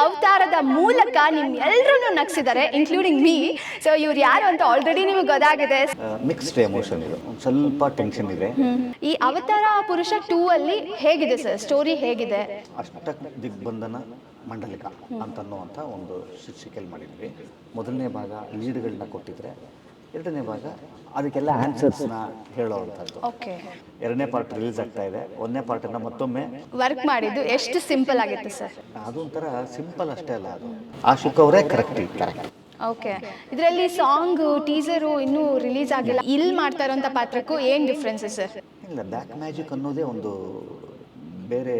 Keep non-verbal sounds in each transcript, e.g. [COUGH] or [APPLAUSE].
ಅವತಾರದ ಮೂಲಕ ನಿಮ್ ಎಲ್ರನ್ನೂ ನಗ್ಸಿದ್ದಾರೆ ಇನ್ಕ್ಲೂಡಿಂಗ್ ಮೀ ಸೊ ಇವ್ರು ಯಾರು ಅಂತ ಆಲ್ರೆಡಿ ನಿಮಗೆ ಗೊತ್ತಾಗಿದೆ. ಮಿಕ್ಸ್ಡ್ ಎಮೋಷನ್ ಇದು. ಸ್ವಲ್ಪ ಟೆನ್ಷನ್ ಇದೆ. ಈ ಅವತಾರ ಪುರುಷ ಟೂ ಅಲ್ಲಿ ಹೇಗಿದೆ ಸರ್ ಸ್ಟೋರಿ ಹೇಗಿದೆ? ಅಷ್ಟ ದಿಗ್ಬಂಧನ ಮಂಡಲಿಕ ಅಂತನ್ನುವಂಥ ಒಂದು ಶೀರ್ಷಿಕೆಯಲ್ಲಿ ಮಾಡಿದ್ವಿ. ಮೊದಲನೇ ಭಾಗ ಲೀಡ್ಗಳನ್ನ ಕೊಟ್ಟಿದ್ರೆ ಎರಡನೇ ಭಾಗ ಅದಕ್ಕೆಲ್ಲ ಆನ್ಸರ್ಸ್ನ ಹೇಳೋವಂಥದ್ದು. ಓಕೆ ಎರಡನೇ ಪಾರ್ಟ್ ರಿಲೀಸ್ ಆಗ್ತಾ ಇದೆ. ಒಂದನೇ ಪಾರ್ಟನ್ನು ಮತ್ತೊಮ್ಮೆ ವರ್ಕ್ ಮಾಡಿದ್ದು ಎಷ್ಟು ಸಿಂಪಲ್ ಆಗಿತ್ತು ಸರ್ ಅದು ಒಂಥರ ಸಿಂಪಲ್ ಅಷ್ಟೇ ಅಲ್ಲ ಅದು. ಆಶುಕ್ ಅವರೇ ಕರೆಕ್ಟ್ ಇರ್ತಾರೆ ಓಕೆ ಇದರಲ್ಲಿ ಸಾಂಗ್ ಟೀಸರು ಇನ್ನೂ ರಿಲೀಸ್ ಆಗಿಲ್ಲ. ಇಲ್ಲಿ ಮಾಡ್ತಾ ಇರೋಂಥ ಪಾತ್ರಕ್ಕೂ ಏನು ಡಿಫ್ರೆನ್ಸ್ ಸರ್ ಇಲ್ಲ ಬ್ಯಾಕ್ ಮ್ಯಾಜಿಕ್ ಅನ್ನೋದೇ ಒಂದು ಬೇರೆ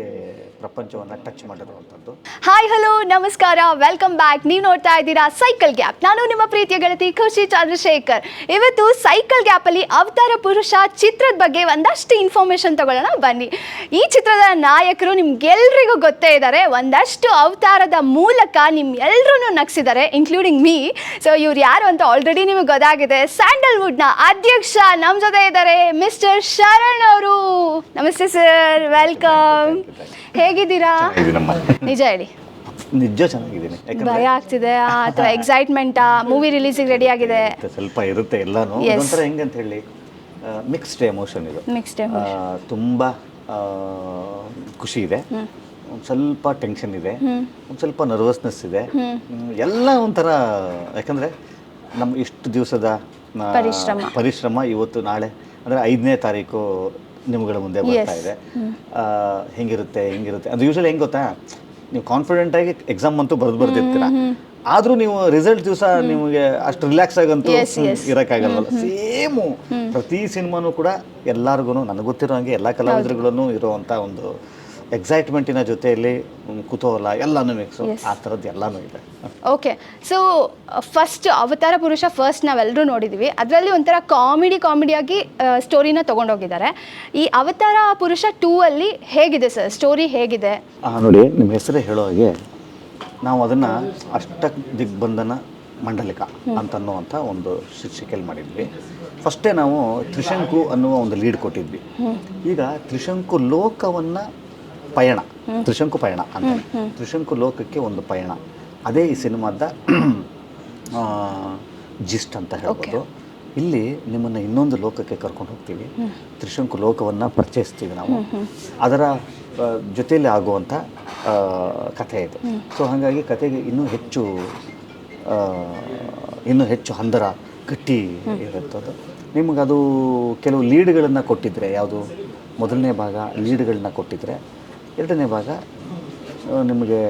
ಪ್ರಪಂಚವನ್ನು ಟಚ್ ಮಾಡಿರುವಂಥದ್ದು. ಹಾಯ್ ಹಲೋ ನಮಸ್ಕಾರ ವೆಲ್ಕಮ್ ಬ್ಯಾಕ್ ನೀವು ನೋಡ್ತಾ ಇದ್ದೀರಾ ಸೈಕಲ್ ಗ್ಯಾಪ್ ನಾನು ನಿಮ್ಮ ಪ್ರೀತಿಯ ಗೆಳತಿ ಖುಷಿ ಚಂದ್ರಶೇಖರ್. ಇವತ್ತು ಸೈಕಲ್ ಗ್ಯಾಪಲ್ಲಿ ಅವತಾರ ಪುರುಷ ಚಿತ್ರದ ಬಗ್ಗೆ ಒಂದಷ್ಟು ಇನ್ಫಾರ್ಮೇಶನ್ ತಗೊಳ್ಳೋಣ ಬನ್ನಿ. ಈ ಚಿತ್ರದ ನಾಯಕರು ನಿಮ್ಗೆಲ್ರಿಗೂ ಗೊತ್ತೇ ಇದ್ದಾರೆ ಒಂದಷ್ಟು ಅವತಾರದ ಮೂಲಕ ನಿಮ್ ಎಲ್ರನ್ನೂ ನಗ್ಸಿದ್ದಾರೆ ಇನ್ಕ್ಲೂಡಿಂಗ್ ಮೀ ಸೊ ಇವ್ರು ಯಾರು ಅಂತ ಆಲ್ರೆಡಿ ನಿಮಗೆ ಗೊತ್ತಾಗಿದೆ. ಸ್ಯಾಂಡಲ್ವುಡ್ನ ಅಧ್ಯಕ್ಷ ನಮ್ಮ ಜೊತೆ ಇದ್ದಾರೆ ಮಿಸ್ಟರ್ ಶರಣ್ ಅವರು. ನಮಸ್ತೆ ಸರ್ ವೆಲ್ಕಮ್ ಹೇಗಿದ್ದೀರಾ? ಇದೀನಮ್ಮ ನಿಜ ಹೇಳಿ. ನಿಜ ಚೆನ್ನಾಗಿದ್ದೀನಿ. ಭಯ ಆಗ್ತಿದೆ ಅಥವಾ ಎಕ್ಸೈಟ್ಮೆಂಟಾ ಮೂವಿ ರಿಲೀಸಿಗೆ ರೆಡಿ ಆಗಿದೆ. [LAUGHS] ಸ್ವಲ್ಪ ಇರುತ್ತೆ ಎಲ್ಲಾನು. Yes. ಹೆಂಗೆ ಅಂತ ಹೇಳಿ ಮಿಕ್ಸ್ಡ್ ಎಮೋಷನ್ ಇದು. ನೆಕ್ಸ್ಟ್ ಆ, ತುಂಬ ಆ, ಖುಷಿ ಇದೆ. ಒಂದು ಸ್ವಲ್ಪ ಟೆನ್ಷನ್ ಇದೆ. ಒಂದು ಸ್ವಲ್ಪ ನರ್ವಸ್ನೆಸ್ ಇದೆ. ಹ್ಮ್, ಎಲ್ಲ ಒಂಥರ ಯಾಕಂದ್ರೆ ನಮ್ಮ ಇಷ್ಟು ದಿವಸದ ಆ, ಪರಿಶ್ರಮ. ಪರಿಶ್ರಮ ಇವತ್ತು ನಾಳೆ ಅಂದ್ರೆ ಐದನೇ ತಾರೀಕು ನಿಮ್ಗಳ ಮುಂದೆ ಬರ್ತಾ ಇದೆ. ಆ, ಹೆಂಗಿರುತ್ತೆ ಹೆಂಗಿರುತ್ತೆ? ಅದು ಯೂಶಲಿ ಹೆಂಗ್ ಗೊತ್ತಾ? ನೀವು ಕಾನ್ಫಿಡೆಂಟ್ ಆಗಿ ಎಕ್ಸಾಮ್ ಅಂತೂ ಬರೆದು ಬರ್ದಿರ್ತೀರ. ಆದ್ರೂ ನೀವು ರಿಸಲ್ಟ್ ದಿವಸ ನಿಮಗೆ ಅಷ್ಟು ರಿಲ್ಯಾಕ್ಸ್ ಆಗಂತೂ ಇರಕ್ಕಾಗಲ್ಲ. ಸೇಮು ಪ್ರತಿ ಸಿನಿಮಾನು ಕೂಡ ಎಲ್ಲಾರ್ಗು ನನಗೆ ಗೊತ್ತಿರೋ ಹಂಗೆ ಎಲ್ಲ ಕಲಾವಿದರುಗಳನ್ನು ಇರೋಂತ ಒಂದು ಎಕ್ಸೈಟ್ಮೆಂಟಿನ ಜೊತೆಯಲ್ಲಿ ಕುತೂಹಲ ಎಲ್ಲನೂ ಮಿಕ್ಸು ಆ ಥರದ್ದು ಎಲ್ಲಾನು ಇದೆ. ಓಕೆ ಸೊ ಫಸ್ಟ್ ಅವತಾರ ಪುರುಷ ಫಸ್ಟ್ ನಾವೆಲ್ಲರೂ ನೋಡಿದ್ವಿ. ಅದರಲ್ಲಿ ಒಂಥರ ಕಾಮಿಡಿ ಕಾಮಿಡಿಯಾಗಿ ಸ್ಟೋರಿನ ತೊಗೊಂಡೋಗಿದ್ದಾರೆ. ಈ ಅವತಾರ ಪುರುಷ ಟೂ ಅಲ್ಲಿ ಹೇಗಿದೆ ಸರ್ ಸ್ಟೋರಿ ಹೇಗಿದೆ? ನೋಡಿ ನಿಮ್ಮ ಹೆಸರೇ ಹೇಳೋ ಹಾಗೆ ನಾವು ಅದನ್ನು ಅಷ್ಟ ದಿಗ್ಬಂಧನ ಮಂಡಲಿಕ ಅಂತನ್ನುವಂಥ ಒಂದು ಶೀರ್ಷಿಕೆಯಲ್ಲಿ ಮಾಡಿದ್ವಿ. ಫಸ್ಟೇ ನಾವು ತ್ರಿಶಂಕು ಅನ್ನುವ ಒಂದು ಲೀಡ್ ಕೊಟ್ಟಿದ್ವಿ. ಈಗ ತ್ರಿಶಂಕು ಲೋಕವನ್ನು ಪಯಣ ತ್ರಿಶಂಕು ಪಯಣ ಅಂತ ತ್ರಿಶಂಕು ಲೋಕಕ್ಕೆ ಒಂದು ಪಯಣ. ಅದೇ ಈ ಸಿನಿಮಾದ ಜಿಸ್ಟ್ ಅಂತ ಹೇಳ್ಬೋದು. ಇಲ್ಲಿ ನಿಮ್ಮನ್ನು ಇನ್ನೊಂದು ಲೋಕಕ್ಕೆ ಕರ್ಕೊಂಡು ಹೋಗ್ತೀವಿ. ತ್ರಿಶಂಕು ಲೋಕವನ್ನು ಪರಿಚಯಿಸ್ತೀವಿ ನಾವು. ಅದರ ಜೊತೆಯಲ್ಲಿ ಆಗುವಂಥ ಕಥೆ ಇದು. ಸೊ ಹಾಗಾಗಿ ಕಥೆಗೆ ಇನ್ನೂ ಹೆಚ್ಚು ಇನ್ನೂ ಹೆಚ್ಚು ಹಂದರ ಕಟ್ಟಿ ಇರುತ್ತದು. ನಿಮಗದು ಕೆಲವು ಲೀಡ್ಗಳನ್ನು ಕೊಟ್ಟಿದ್ದರೆ ಯಾವುದು? ಮೊದಲನೇ ಭಾಗ ಲೀಡ್ಗಳನ್ನ ಕೊಟ್ಟಿದ್ರೆ ಎರಡನೇ ಭಾಗ ನಿಮಗೆ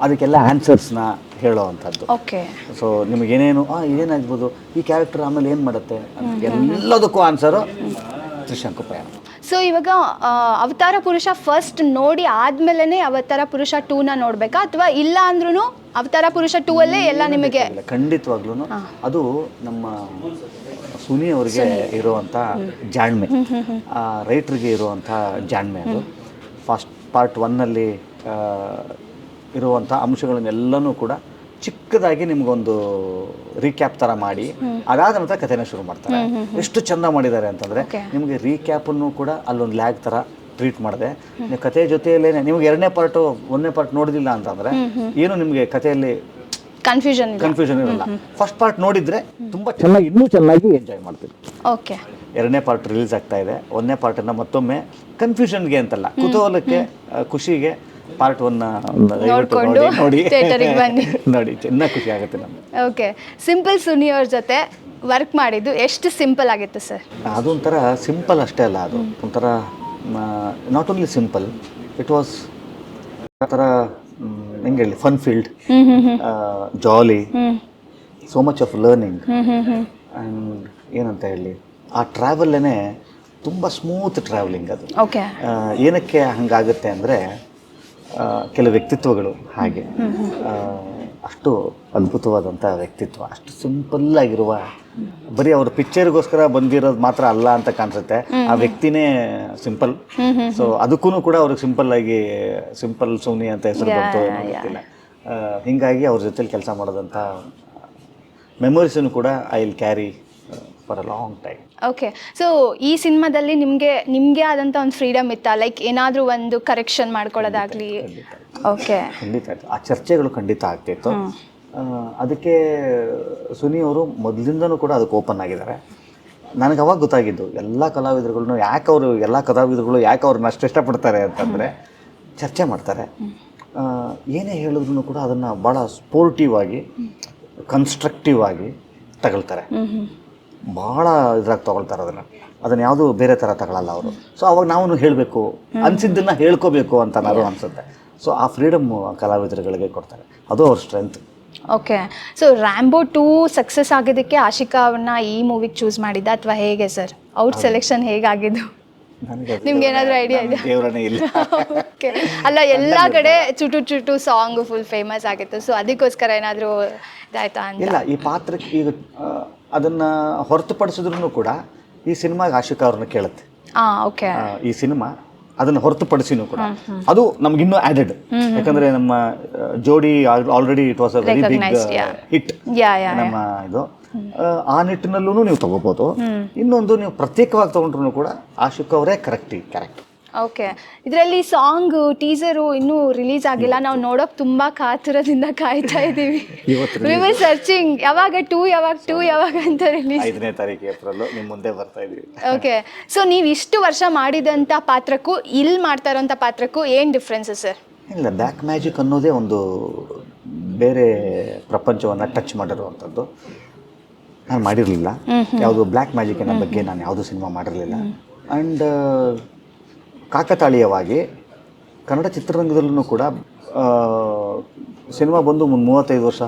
ಅದಕ್ಕೆಲ್ಲ ಆನ್ಸರ್ಸ್ನ ಹೇಳೋ ಅಂಥದ್ದು ಓಕೆ ಸೊ ನಿಮಗೇನೇನು ಆ ಏನಾಗ್ಬೋದು ಈ ಕ್ಯಾರೆಕ್ಟರ್ ಆಮೇಲೆ ಏನು ಮಾಡುತ್ತೆ ಅಂತ ಎಲ್ಲದಕ್ಕೂ ಆನ್ಸರು ತ್ರಿಶಂಕು ಪಯಣ ಸೊ ಇವಾಗ ಆ, ಅವತಾರ ಪುರುಷ ಫಸ್ಟ್ ನೋಡಿ ಆದ್ಮೇಲೆ ಅವತಾರ ಪುರುಷ ಟೂನ ನೋಡ್ಬೇಕಾ? ಅಥವಾ ಇಲ್ಲ ಅಂದ್ರೂ ಅವತಾರ ಪುರುಷ ಟೂ ಅಲ್ಲೇ ಎಲ್ಲ ನಿಮಗೆ ಇಲ್ಲ ಖಂಡಿತವಾಗ್ಲೂ ಅದು ನಮ್ಮ ಸುನಿ ಅವರಿಗೆ ಇರುವಂಥ ಜಾಣ್ಮೆ. ಆ ರೈಟ್ರಿಗೆ ಇರುವಂಥ ಜಾಣ್ಮೆ ಅದು. ಫಸ್ಟ್ ಪಾರ್ಟ್ ಒನ್ನಲ್ಲಿ ಇರುವಂಥ ಅಂಶಗಳನ್ನೆಲ್ಲನೂ ಕೂಡ ಚಿಕ್ಕದಾಗಿ ನಿಮಗೊಂದು ರೀಕ್ಯಾಪ್ ಥರ ಮಾಡಿ ಅದಾದ ನಂತರ ಕಥೆನ ಶುರು ಮಾಡ್ತಾರೆ. ಎಷ್ಟು ಚೆಂದ ಮಾಡಿದ್ದಾರೆ ಅಂತಂದರೆ ನಿಮಗೆ ರೀಕ್ಯಾಪನ್ನು ಕೂಡ ಅಲ್ಲೊಂದು ಲ್ಯಾಗ್ ಥರ ಟ್ರೀಟ್ ಮಾಡಿದೆ. ನೀವು ಕಥೆ ಜೊತೆಯಲ್ಲೇ ನಿಮ್ಗೆ ಎರಡನೇ ಪಾರ್ಟು ಒಂದನೇ ಪಾರ್ಟ್ ನೋಡಿದಿಲ್ಲ ಅಂತಂದರೆ ಏನು ನಿಮಗೆ ಕಥೆಯಲ್ಲಿ ಕನ್ಫ್ಯೂಷನ್ ಕನ್ಫ್ಯೂಷನ್ ಇರಲ್ಲ. ಫಸ್ಟ್ ಪಾರ್ಟ್ ನೋಡಿದ್ರೆ ತುಂಬ ಚೆನ್ನಾಗಿ ಇನ್ನೂ ಚೆನ್ನಾಗಿ ಎಂಜಾಯ್ ಮಾಡ್ತೀವಿ. ಓಕೆ ಎರಡನೇ ಪಾರ್ಟ್ ರಿಲೀಸ್ ಆಗ್ತಾ ಇದೆ. ಒಂದನೇ ಪಾರ್ಟನ್ನು ಮತ್ತೊಮ್ಮೆ ಕನ್ಫ್ಯೂಷನ್ಗೆ ಅಂತಲ್ಲ. ಕುತೂಹಲಕ್ಕೆ ಖುಷಿಗೆ ಪಾರ್ಟ್ ಒನ್ ನೋಡ್ಕೊಂಡು ನೋಡಿ ಬನ್ನಿ. [LAUGHS] ನೋಡಿ ಚೆನ್ನಾಗಿ ಖುಷಿ ಆಗುತ್ತೆ ನಮಗೆ. ಓಕೆ ಸಿಂಪಲ್ ಸುನಿ ಅವ್ರ ಜೊತೆ ವರ್ಕ್ ಮಾಡಿದ್ದು ಎಷ್ಟು ಸಿಂಪಲ್ ಆಗಿತ್ತು ಸರ್ ಅದೊಂಥರ ಸಿಂಪಲ್ ಅಷ್ಟೇ ಅಲ್ಲ ಅದು. ಒಂಥರ not only simple it was ಒಂಥರ ಹೆಂಗೆ ಹೇಳಿ fun filled jolly so much of learning and ಏನಂತ ಹೇಳಿ ಆ ಟ್ರಾವೆಲ್ಲೇ ತುಂಬ ಸ್ಮೂತ್ ಟ್ರಾವೆಲಿಂಗ್ ಅದು. ಓಕೆ ಏನಕ್ಕೆ ಹಂಗಾಗುತ್ತೆ ಅಂದರೆ ಕೆಲವು ವ್ಯಕ್ತಿತ್ವಗಳು ಹಾಗೆ. ಅಷ್ಟು ಅದ್ಭುತವಾದಂಥ ವ್ಯಕ್ತಿತ್ವ ಅಷ್ಟು ಸಿಂಪಲ್ ಆಗಿರುವ ಬರೀ ಅವ್ರ ಪಿಕ್ಚರ್ಗೋಸ್ಕರ ಬಂದಿರೋದು ಮಾತ್ರ ಅಲ್ಲ ಅಂತ ಕಾಣಿಸುತ್ತೆ. ಆ ವ್ಯಕ್ತಿನೇ ಸಿಂಪಲ್ ಸೊ ಅದಕ್ಕೂ ಕೂಡ ಅವ್ರಿಗೆ ಸಿಂಪಲ್ ಆಗಿ ಸಿಂಪಲ್ ಸೋನಿ ಅಂತ ಹೆಸರು ಬಂತು ಗೊತ್ತಿಲ್ಲ ಹಿಂಗಾಗಿ ಅವ್ರ ಜೊತೆಲಿ ಕೆಲಸ ಮಾಡೋದಂಥ ಮೆಮೊರೀಸನ್ನು ಕೂಡ I will carry for a long time okay so ಈ ಸಿನಿಮಾದಲ್ಲಿ ನಿಮಗೆ ನಿಮಗೆ ಆದಂಥ ಒಂದು ಫ್ರೀಡಮ್ ಇತ್ತಾ? ಲೈಕ್ ಏನಾದರೂ ಒಂದು ಕರೆಕ್ಷನ್ ಮಾಡ್ಕೊಳ್ಳೋದಾಗ್ಲಿ? ಓಕೆ ಖಂಡಿತ ಆಯ್ತು ಆ ಚರ್ಚೆಗಳು ಖಂಡಿತ ಆಗ್ತಿತ್ತು. ಅದಕ್ಕೆ ಸುನಿ ಅವರು ಮೊದಲಿಂದನೂ ಕೂಡ ಅದಕ್ಕೆ ಓಪನ್ ಆಗಿದ್ದಾರೆ. ನನಗೆ ಅವಾಗ ಗೊತ್ತಾಗಿದ್ದು ಎಲ್ಲ ಕಲಾವಿದರುಗಳನ್ನು ಯಾಕೆ ಅವರು ಎಲ್ಲ ಕಲಾವಿದರುಗಳು ಯಾಕೆ ಅವ್ರನ್ನ ಅಷ್ಟು ಇಷ್ಟಪಡ್ತಾರೆ ಅಂತಂದರೆ ಚರ್ಚೆ ಮಾಡ್ತಾರೆ. ಏನೇ ಹೇಳಿದ್ರು ಕೂಡ ಅದನ್ನು ಭಾಳ ಸ್ಪೋರ್ಟಿವ್ ಆಗಿ ಕನ್ಸ್ಟ್ರಕ್ಟಿವ್ ಆಗಿ ತಗೊಳ್ತಾರೆ. ಭಾಳ ಇದ್ರಾಗಿ ತಗೊಳ್ತಾರೆ ಅದನ್ನು. ಅದನ್ನು ಯಾವುದು ಬೇರೆ ಥರ ತಗೊಳ್ಳಲ್ಲ ಅವರು. ಸೊ ಅವಾಗ ನಾವು ಹೇಳಬೇಕು. ಅನಿಸಿದ್ದನ್ನು ಹೇಳ್ಕೋಬೇಕು ಅಂತ ನಾನು ಅನಿಸುತ್ತೆ. ಸೊ ಆ ಫ್ರೀಡಮ್ ಕಲಾವಿದರುಗಳಿಗೆ ಕೊಡ್ತಾರೆ. ಅದು ಅವ್ರ strength okay so Rambo two success ಆಗಿದ್ದಕ್ಕೆ ಆಶಿಕಾ ಅವ್ರನ್ನ ಈ ಮೂವಿಗೆ ಚೂಸ್ ಮಾಡಿದ್ದ ಅಥವಾ ಹೇಗೆ ಸರ್ ಔಟ್ ಸೆಲೆಕ್ಷನ್ ಹೇಗಾಗಿದ್ದು? ನಿಮ್ಗೆ ಏನಾದ್ರೂ ಐಡಿಯಾ ಇದೆ ಓಕೆ ಅಲ್ಲ ಎಲ್ಲ ಕಡೆ Chutu Chutu song full famous ಆಗಿತ್ತು. ಸೊ ಅದಕ್ಕೋಸ್ಕರ ಏನಾದರೂ ಇದಾಯ್ತಾ ಅಂತ? ಇಲ್ಲ ಈ ಪಾತ್ರಕ್ಕೆ ಈಗ ಅದನ್ನ ಹೊರತುಪಡಿಸಿದ್ರು ಕೂಡ ಈ ಸಿನಿಮಾಗೆ ಆಶಿಕಾ ಅವ್ರನ್ನ ಕೇಳುತ್ತೆ. ಓಕೆ. ಈ ಸಿನಿಮಾ ಅದನ್ನು ಹೊರತುಪಡಿಸಿನೂ ಕೂಡ. ಅದು ನಮ್ಗಿನ್ನೂ ಆಡೆಡ್ ಯಾಕಂದ್ರೆ ನಮ್ಮ ಜೋಡಿ already it was a very big hit ನಮ್ಮ ಇದು. ಆ, ನಿಟ್ಟಿನಲ್ಲೂ ನೀವು ತಗೋಬೋದು. ಇನ್ನೊಂದು ನೀವು ಪ್ರತ್ಯೇಕವಾಗಿ ತಗೊಂಡ್ರು ಕೂಡ ಆಶಿಕ್ ಅವರೇ ಕರೆಕ್ಟ್ ಕ್ಯಾರೆಕ್ಟರ್ ಓಕೆ. ಇದರಲ್ಲಿ ಸಾಂಗ್ ಟೀಸರು ಇನ್ನೂ ರಿಲೀಸ್ ಆಗಿಲ್ಲ. ನಾವು ನೋಡೋಕೆ ತುಂಬಾ ಕಾತುರದಿಂದ ಕಾಯ್ತಾ [LAUGHS] ಇದ್ದೀವಿ ಇವತ್ತು ವಿ ವಿಲ್ ಸರ್ಚಿಂಗ್ ಯಾವಾಗ ಟೂ ಯಾವಾಗ ಟೂ ಯಾವಾಗ ಅಂತ ರಿಲೀಸ್. ಐದನೇ ತಾರೀಕು ಏಪ್ರಿಲ್ ನಿಮ್ಮ ಮುಂದೆ ಬರ್ತಾ ಇದೀವಿ. ಓಕೆ. ಸೊ ನೀವು ಇಷ್ಟು ವರ್ಷ ಮಾಡಿದಂಥ ಪಾತ್ರಕ್ಕೂ ಇಲ್ಲಿ ಮಾಡ್ತಾ ಇರೋಂಥ ಪಾತ್ರಕ್ಕೂ ಏನು ಡಿಫ್ರೆನ್ಸ್ ಸರ್? ಇಲ್ಲ ಬ್ಯಾಕ್ ಮ್ಯಾಜಿಕ್ ಅನ್ನೋದೇ ಒಂದು ಬೇರೆ ಪ್ರಪಂಚವನ್ನು ಟಚ್ ಮಾಡಿರುವಂಥದ್ದು. ನಾನು ಮಾಡಿರಲಿಲ್ಲ. ಯಾವುದು ಬ್ಲ್ಯಾಕ್ ಮ್ಯಾಜಿಕ್ನ ಬಗ್ಗೆ ನಾನು ಯಾವುದೂ ಸಿನಿಮಾ ಮಾಡಿರಲಿಲ್ಲ. ಆ್ಯಂಡ್ ಕಾಕತಾಳೀಯವಾಗಿ ಕನ್ನಡ ಚಿತ್ರರಂಗದಲ್ಲೂ ಕೂಡ ಸಿನಿಮಾ ಬಂದು ಒಂದು ಮೂವತ್ತೈದು ವರ್ಷ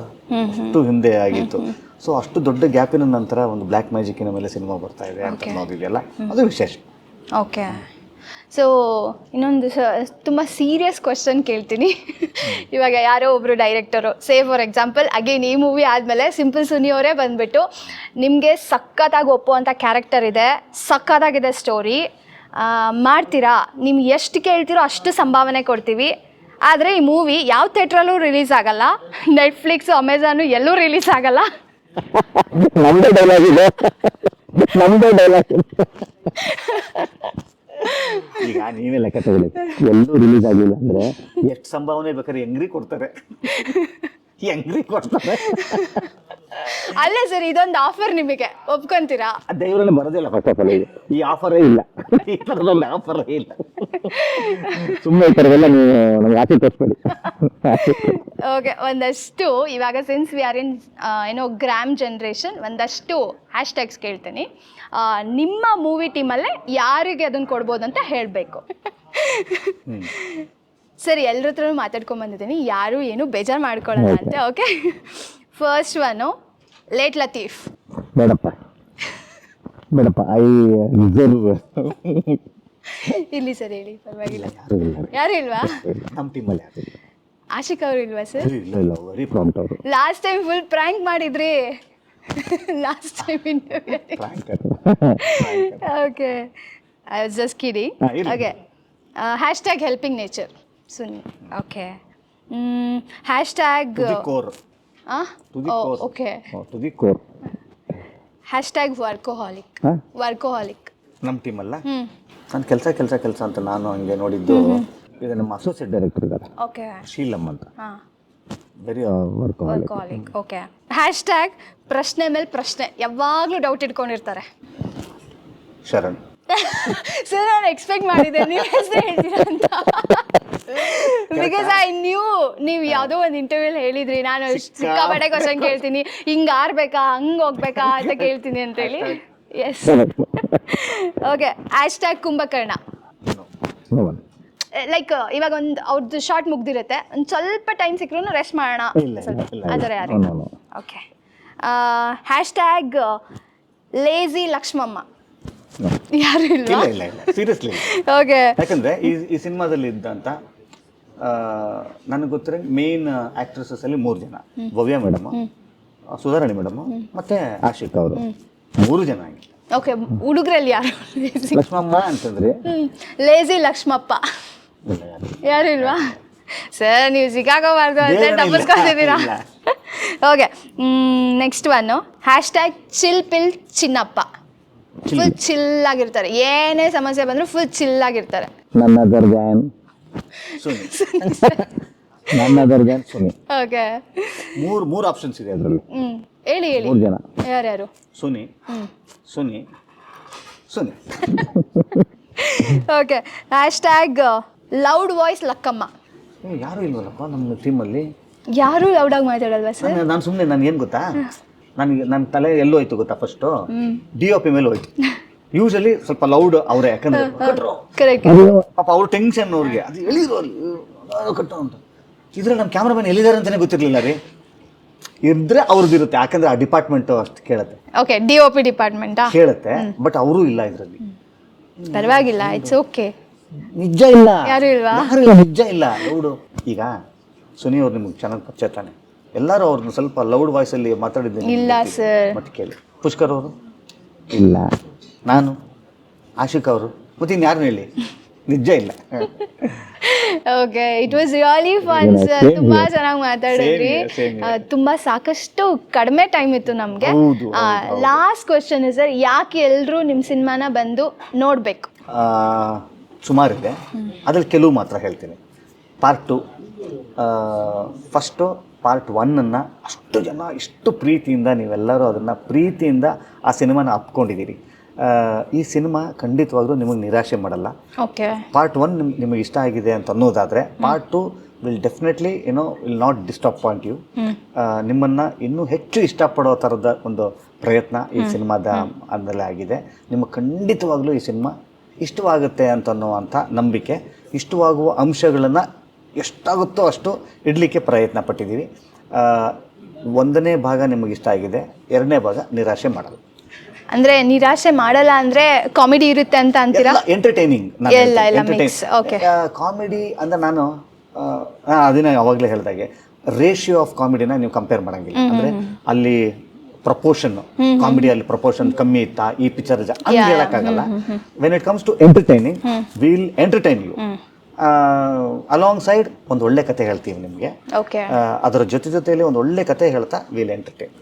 ಅಷ್ಟು ಹಿಂದೆ ಆಗಿತ್ತು. ಸೊ ಅಷ್ಟು ದೊಡ್ಡ ಗ್ಯಾಪಿನ ನಂತರ ಒಂದು ಬ್ಲ್ಯಾಕ್ ಮ್ಯಾಜಿಕ್ಕಿನ ಮೇಲೆ ಸಿನಿಮಾ ಬರ್ತಾ ಇದೆ ಅಂತ ಅನ್ನೋದಿದೆಯಲ್ಲ ಅದು ವಿಶೇಷ. ಓಕೆ ಸೊ ಇನ್ನೊಂದು ಸ ತುಂಬ ಸೀರಿಯಸ್ ಕ್ವಶನ್ ಕೇಳ್ತೀನಿ. ಇವಾಗ ಯಾರೋ ಒಬ್ಬರು director say for example again ಈ ಮೂವಿ ಆದಮೇಲೆ ಸಿಂಪಲ್ ಸುನಿ ಅವರೇ ಬಂದುಬಿಟ್ಟು ನಿಮಗೆ ಸಖತ್ತಾಗಿ ಒಪ್ಪುವಂಥ ಕ್ಯಾರೆಕ್ಟರ್ ಇದೆ ಸಖತ್ತಾಗಿದೆ ಸ್ಟೋರಿ ಮಾಡ್ತೀರಾ? ನಿಮ್ಗೆ ಎಷ್ಟು ಕೇಳ್ತೀರೋ ಅಷ್ಟು ಸಂಭಾವನೆ ಕೊಡ್ತೀವಿ. ಆದರೆ ಈ ಮೂವಿ ಯಾವ ಥಿಯೇಟ್ರಲ್ಲೂ ರಿಲೀಸ್ ಆಗಲ್ಲ. ನೆಟ್ಫ್ಲಿಕ್ಸು ಅಮೆಝಾನು ಎಲ್ಲೂ ರಿಲೀಸ್ ಆಗಲ್ಲ. [LAUGHS] ನಮ್ದೇ ಡೈಲಾಗ್ ಇದೆ. ನಮ್ದೇ ಡೈಲಾಗ್ [LAUGHS] ಈಗ ನೀವೇ ಲೆಕ್ಕ ತಗೊಳ್ಳಿ. ಎಲ್ಲೂ ರಿಲೀಸ್ ಆಗಿಲ್ಲ ಅಂದ್ರೆ ಎಷ್ಟು ಸಂಭಾವನೆ ಬೇಕಾದ್ರೆ ಹೆಂಗ್ರಿ ಕೊಡ್ತಾರೆ? [LAUGHS] [LAUGHS] ಹೆಂಗ್ರಿ ಕೊಡ್ತಾರೆ. [LAUGHS] ಅಲ್ಲೇ ಸರ್ ಇದೊಂದು ಆಫರ್ ನಿಮಗೆ. ಒಪ್ಕೊಂತೀರಾ? ದೇವರಲ್ಲಿ ಬರೋದಿಲ್ಲ ಫಸ್ಟ್ ಆಫ್ ಆಲ್ ಇದು. ಈ ಆಫರೇ ಇಲ್ಲ. [LAUGHS] ಈ ಥರದೊಂದು ಆಫರೇ ಇಲ್ಲ. ಸುಮ್ಮನೆ ಈ ಥರದೆಲ್ಲ ನೀವು ನಮ್ಗೆ ಆಸೆ ತೋರಿಸ್ಬೇಡಿ. ಓಕೆ ಒಂದಷ್ಟು ಇವಾಗ ಸಿನ್ಸ್ ವಿ ಆರ್ ಇನ್ ಏನೋ ಗ್ರಾಮ್ ಜನ್ರೇಷನ್ ಒಂದಷ್ಟು ಹ್ಯಾಶ್ ಟ್ಯಾಗ್ಸ್ ಕೇಳ್ತೀನಿ. ಆ, ನಿಮ್ಮ ಮೂವಿ ಟೀಮಲ್ಲೇ ಯಾರಿಗೆ ಅದನ್ನು ಕೊಡ್ಬೋದು ಅಂತ ಹೇಳಬೇಕು. ಸರಿ ಎಲ್ಲರ ಹತ್ರ ಮಾತಾಡ್ಕೊಂಡ್ ಬಂದಿದ್ದೀನಿ. ಯಾರು ಏನು ಬೇಜಾರು ಮಾಡ್ಕೊಳ್ಳೋಣ ಅಂತೆ okay first one late Latif. ಬೇಡಪ್ಪ. ಬೇಡಪ್ಪ ಐ ರಿಸರ್ವ್ ಇಲ್ಲಿ ಸರ್ ಹೇಳಿ ಪರವಾಗಿಲ್ಲ. ಯಾರು ಇಲ್ವಾ? ನಮ್ಮ ಟೀಮಲ್ಲಿ. ಆಶಿಕ್ ಅವರು ಇಲ್ವಾ ಸರ್? ಇಲ್ಲ ಇಲ್ಲ ವೆರಿ ಪ್ರಾಂಪ್ಟ್ ಅವರು. ಲಾಸ್ಟ್ ಟೈಮ್ ಫುಲ್ ಪ್ರ್ಯಾಂಕ್ ಮಾಡಿದ್ರಿ. Last time interview. Okay I was just kidding okay hashtag helping nature Suni okay. Hashtag To the core. To the core. Okay. To the core. Hashtag workaholic? Workaholic ನಮ್ಮ ಟೀಮಲ್ಲ ಹ್ಞೂ ನಾನು ಕೆಲಸ ಕೆಲಸ ಕೆಲಸ ಅಂತ ನಾನು ಹಂಗೆ ನೋಡಿದ್ದು. ಇದು ನಮ್ಮ ಅಸೋಸಿಯೇಟ್ ಡೈರೆಕ್ಟರ್ ಇದ್ದಾರೆ. ಓಕೆ. ಶೀಲಮ್ ಅಂತ. ಹಾಂ. Very work workaholic okay. Hashtag ಪ್ರಶ್ನೆ ಮೇಲೆ ಪ್ರಶ್ನೆ. ಯಾವಾಗಲೂ ಡೌಟ್ ಇಟ್ಕೊಂಡಿರ್ತಾರೆ. ಶರಣ್. ಸರ್ ನಾನು ಎಕ್ಸ್ಪೆಕ್ಟ್ ಮಾಡಿದೆ ನೀವು ಹೆಸರು ಹೇಳ್ತೀರಾ ಅಂತ ಬಿಕಾಸ್ ಐ ನ್ಯೂ ನೀವು ಯಾವುದೋ ಒಂದು ಇಂಟರ್ವ್ಯೂಲ್ ಹೇಳಿದ್ರಿ ನಾನು ಸಿಕ್ಕಾಪಟ್ಟೆ ಕ್ವಶನ್ ಕೇಳ್ತೀನಿ. ಹಿಂಗೆ ಆರ್ಬೇಕಾ ಹಂಗೆ ಹೋಗ್ಬೇಕಾ ಅಂತ [LAUGHS] ಕೇಳ್ತೀನಿ ಅಂತ ಹೇಳಿ. Yes okay hashtag Kumbhakarna. Like ಇವಾಗ ಒಂದು ಅವ್ರದ್ದು ಶಾರ್ಟ್ ಮುಗ್ದಿರುತ್ತೆ. ಒಂದು ಸ್ವಲ್ಪ ಟೈಮ್ ಸಿಕ್ಕರೂ ರೆಸ್ಟ್ ಮಾಡೋಣ. ಥರ ಯಾರು okay hashtag lazy Lakshmamma. ಯಾರು ಇಲ್ಲ ಇಲ್ವಾ ಇಲ್ಲ. ಇಲ್ಲ. ಸೀರಿಯಸ್ಲಿ ಓಕೆ ಯಾಕಂದ್ರೆ ಈ ಈ ಸಿನಿಮಾದಲ್ಲಿ ಇದ್ದಂತ ನನಗೆ ಗೊತ್ತಿರೋ ಮೇನ್ ಆಕ್ಟ್ರೆಸಸ್ ಅಲ್ಲಿ ಮೂರು ಜನ. ಭವ್ಯ ಮೇಡಮ್ ಸುಧಾರಾಣಿ ಮೇಡಮ್ ಮತ್ತೆ ಆಶಿಕ್ ಅವರು. ಮೂರು ಜನ ಆಗಿ ಓಕೆ ಹುಡುಗರಲ್ಲಿ ಯಾರು? ಲಕ್ಷ್ಮಮ್ಮ ಅಂತಂದ್ರೆ? ಲೇಜಿ ಲಕ್ಷ್ಮಪ್ಪ. ಯಾರು ಇಲ್ವಾ? ಸರ್ ನೀವು ಸಿಕ್ಕಾಕೋಬಾರ್ದು ಅಂತ. Okay next one hashtag chill pill Chinnappa full chill ಆಗಿರ್ತಾರೆ. ಏನೇ ಸಮಸ್ಯೆ ಬಂದ್ರು ಫುಲ್ ಚಿಲ್ ಆಗಿರ್ತಾರೆ. ನನ್ನ ದರ್ಗಾನ್ ಸುನಿ. ನನ್ನ ದರ್ಗಾನ್ ಸುನಿ. ಓಕೆ. ಮೂರು ಮೂರು ಆಪ್ಷನ್ಸ್ ಇದೆ ಅದರಲ್ಲಿ. ಹ್ಞೂ ಹೇಳಿ ಹೇಳಿ. ಮೂರು ಜನ. ಯಾರ್ಯಾರು? ಸುನಿ. ಹ್ಞೂ Suni. Suni. [LAUGHS] Okay. Hashtag loud voice Lakkamma ಯಾರು ಇಲ್ವಲ್ಲಪ್ಪ ನಮ್ಮ ಟೀಮಲ್ಲಿ ಲೌಡ್ ಲೌಡಾಗಿ ಮಾತಾಡಲ್ವಾ ಸರ್? ನಾನು ನಾನು ಸುಮ್ಮನೆ ನಾನು ಏನು ಗೊತ್ತಾ? ನನಗೆ ನನ್ನ ತಲೆ ಎಲ್ಲೋ ಹೋಯ್ತು ಗೊತ್ತಾ ಫಸ್ಟ್ ಡಿ ಒ ಪಿ ಮೇಲೆ ಹೋಯ್ತು. ಯೂಶಲಿ ಸ್ವಲ್ಪ ಲೌಡ್ ಅವರೇ ಯಾಕಂದ್ರೆ ಕಟ್ರು. ಪಾಪ ಅವ್ರ ಟೆನ್ಷನ್ ಅವ್ರಿಗೆ. ಅದು ಎಳಿದ್ರು ಅಲ್ಲಿ ಕಟ್ಟು ಅಂತ. ಇದ್ರೆ ನಮ್ಮ ಕ್ಯಾಮ್ರಾಮನ್ ಎಲ್ಲಿದ್ದಾರೆ ಅಂತಾನೆ ಗೊತ್ತಿರಲಿಲ್ಲ ರೀ. ಇದ್ರೆ ಅವ್ರದ್ದು ಇರುತ್ತೆ. ಯಾಕಂದ್ರೆ ಆ ಡಿಪಾರ್ಟ್ಮೆಂಟ್ ಅಷ್ಟು ಕೇಳುತ್ತೆ. Okay D O P department ಕೇಳುತ್ತೆ ಬಟ್ ಅವರು ಇಲ್ಲ ಇದರಲ್ಲಿ. ಪರವಾಗಿಲ್ಲ ಇಟ್ಸ್ ಓಕೆ ನಿಜ ಇಲ್ಲ. ಯಾರು ಇಲ್ವಾ? ನಿಜ ಇಲ್ಲ. ಲೌಡು ಈಗ ಸುನಿ ಅವ್ರು ನಿಮ್ಗೆ ಚೆನ್ನಾಗಿ ಪರಿಚಯ ತಾನೆ. ಎಲ್ಲರೂ ಅವ್ರನ್ನ ಸ್ವಲ್ಪ ಲೌಡ್ ವಾಯ್ಸಲ್ಲಿ ಮಾತಾಡಿದ್ದೀನಿ ಇಲ್ಲ ಸರ್ ಮತ್ತೆ ಕೇಳಿ. ಪುಷ್ಕರ್ ಅವರು? ಇಲ್ಲ. ನಾನು? ಆಶಿಕ್ ಅವರು? ಮತ್ತೆ ಯಾರು ಹೇಳಿ? ನಿಜ ಇಲ್ಲ. Okay it was really fun sir ತುಂಬಾ ಚೆನ್ನಾಗಿ ಮಾತಾಡಿದ್ರಿ. ಆ, ತುಂಬಾ ಸಾಕಷ್ಟು ಕಡಿಮೆ ಟೈಮ್ ಇತ್ತು ನಮಗೆ. ಹೌದು. ಲಾಸ್ಟ್ ಕ್ವಶನ್ ಸರ್ ಯಾಕೆ ಎಲ್ಲರೂ ನಿಮ್ಮ ಸಿನಿಮಾನ ಬಂದು ನೋಡಬೇಕು? ಸುಮಾರಿದೆ ಅದ್ರಲ್ಲಿ ಕೆಲವು ಮಾತ್ರ ಹೇಳ್ತೀನಿ. ಪಾರ್ಟ್ ಟು ಫಸ್ಟು ಪಾರ್ಟ್ ಒನ್ನನ್ನು ಅಷ್ಟು ಜನ ಇಷ್ಟು ಪ್ರೀತಿಯಿಂದ ನೀವೆಲ್ಲರೂ ಅದನ್ನು ಪ್ರೀತಿಯಿಂದ ಆ ಸಿನಿಮಾನ ಅಪ್ಕೊಂಡಿದ್ದೀರಿ. ಈ ಸಿನಿಮಾ ಖಂಡಿತವಾಗ್ಲೂ ನಿಮಗೆ ನಿರಾಶೆ ಮಾಡಲ್ಲ. ಓಕೆ. ಪಾರ್ಟ್ ಒನ್ ನಿಮ್ ನಿಮಗೆ ಇಷ್ಟ ಆಗಿದೆ ಅಂತ ಅನ್ನೋದಾದರೆ ಪಾರ್ಟ್ ಟು ವಿಲ್ ಡೆಫಿನೆಟ್ಲಿ ಏನೋ ವಿಲ್ ನಾಟ್ ಡಿಸ್ಟಾಪಾಯಿಂಟ್ ಯು ನಿಮ್ಮನ್ನು ಇನ್ನೂ ಹೆಚ್ಚು ಇಷ್ಟಪಡೋ ಥರದ ಒಂದು ಪ್ರಯತ್ನ ಈ ಸಿನಿಮಾದ ಅದರಲ್ಲೇ ಆಗಿದೆ. ನಿಮಗೆ ಖಂಡಿತವಾಗ್ಲೂ ಈ ಸಿನಿಮಾ ಇಷ್ಟವಾಗುತ್ತೆ ಅಂತ ಅನ್ನುವಂಥ ನಂಬಿಕೆ ಇಷ್ಟವಾಗುವ ಅಂಶಗಳನ್ನು ಎಷ್ಟಾಗುತ್ತೋ ಅಷ್ಟು ಇಡಲಿಕ್ಕೆ ಪ್ರಯತ್ನ ಪಟ್ಟಿದ್ದೀವಿ. ಒಂದನೇ ಭಾಗ ನಿಮಗೆ ಇಷ್ಟ ಆಗಿದೆ ಎರಡನೇ ಭಾಗ ನಿರಾಶೆ ಮಾಡಲ್ಲ. ಅಂದ್ರೆ ನಿರಾಶೆ ಮಾಡಲ್ಲ ಅಂದ್ರೆ ಕಾಮಿಡಿ ಇರುತ್ತೆ ಅಂತ ಅಂತೀರಾ? ಎಂಟರ್ಟೈನಿಂಗ್ ಎಲ್ಲ, ಎಲ್ಲ mix, okay. ಕಾಮಿಡಿ ಅಂದ್ರೆ ನಾನು ಆ, ಅದನ್ನ ಯಾವಾಗಲೇ ಹೇಳಿದಾಗೆ ರೇಷಿಯೋ ಆಫ್ ಕಾಮಿಡಿನ ನೀವು ಕಂಪೇರ್ ಮಾಡಂಗಿಲ್ಲ. ಅಂದ್ರೆ ಅಲ್ಲಿ ಪ್ರಪೋರ್ಷನ್ ಕಾಮಿಡಿಯಲ್ಲಿ ಪ್ರಪೋರ್ಷನ್ ಕಮ್ಮಿ ಇತ್ತಾ ಈ ಪಿಕ್ಚರ್ ಹೇಳಕ್ಕಾಗಲ್ಲ. When it comes to entertaining will entertain you alongside ಒಂದು ಒಳ್ಳೆ ಕತೆ ಹೇಳ್ತೀವಿ ನಿಮಗೆ. ಓಕೆ ಅದರ ಜೊತೆ ಜೊತೆಯಲ್ಲಿ ಒಂದು ಒಳ್ಳೆ ಕತೆ ಹೇಳ್ತಾ ವಿಲ್ ಎಂಟರ್ಟೈನ್